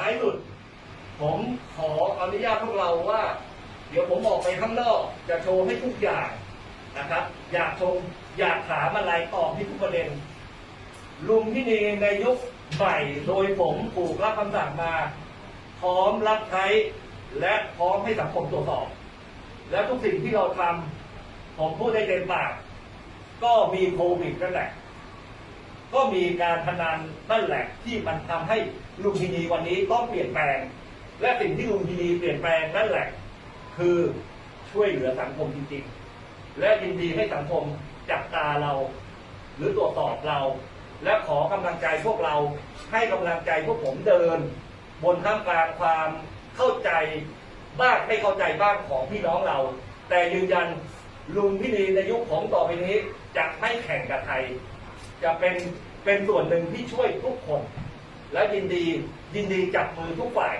ท้ายสุด ผมขออนุญาตพวกเราว่า เดี๋ยวผมออกไปข้างนอกจะโชว์ให้ทุกอย่างนะครับ อยากชมอยากถามอะไรตอบที่ทุกประเด็น ลุงที่นีในยุคใหม่โดยผมถูกรับคำสั่งมา พร้อมรับใช้และพร้อมให้สังคมตรวจสอบ และทุกสิ่งที่เราทำผมพูดได้เต็มปาก ก็มีโควิดนั่นแหละ ก็มีการพนันนั่นแหละที่มันทำให้ลุงพินีวันนี้ต้องเปลี่ยนแปลง และสิ่งที่ลุงพินีเปลี่ยนแปลงนั่นแหละ คือช่วยเหลือสังคมจริงๆ และยินดีให้สังคมจับตาเรา หรือตรวจสอบเรา และขอกำลังใจพวกเราให้กำลังใจพวกผมเดิน บนท่ามกลางความเข้าใจบ้างไม่เข้าใจบ้างของพี่น้องเรา แต่ยืนยันลุงพี่นีในยุคของต่อไปนี้จะไม่แข่งกับใคร จะเป็นเป็นส่วนหนึ่งที่ช่วยทุกคน และยินดียินดีจับมือทุกฝ่าย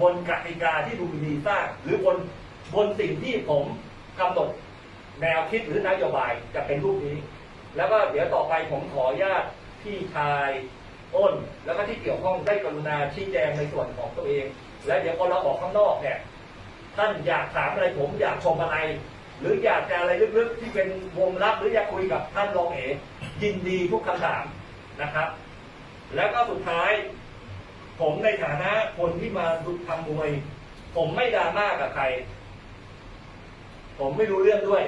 บนกติกาที่ลุงพินีสร้าง หรือบนบนสิ่งที่ผมกำหนดแนวคิดหรือนโยบายจะเป็นรูปนี้ แล้วก็เดี๋ยวต่อไปผมขออนุญาตพี่ชายอ้น แล้วก็ที่เกี่ยวข้องได้กรุณาชี้แจงในส่วนของตัวเอง และเดี๋ยวพอเราออกข้างนอกเนี่ยท่านอยากถามอะไรผมอยากชมอะไร หรืออยากจะอะไรลึกๆที่เป็นวงลับหรืออยากคุยกับท่านรองเอ ยินดีทุกคำถามนะครับ แล้วก็สุดท้าย ผมในฐานะคนที่มาดูทำมวย ผมไม่ดราม่ากับใคร ผมไม่รู้เรื่องด้วย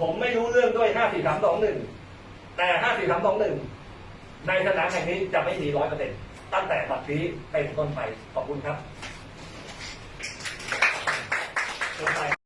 ผมไม่รู้เรื่องด้วยห้าสี่สามสองหนึ่งแต่ห้าสี่สามสองหนึ่งในสนามแห่งนี้จะไม่มีร้อยเปอร์เซ็นต์ตั้งแต่บัดนี้เป็นต้นไปขอบคุณครับ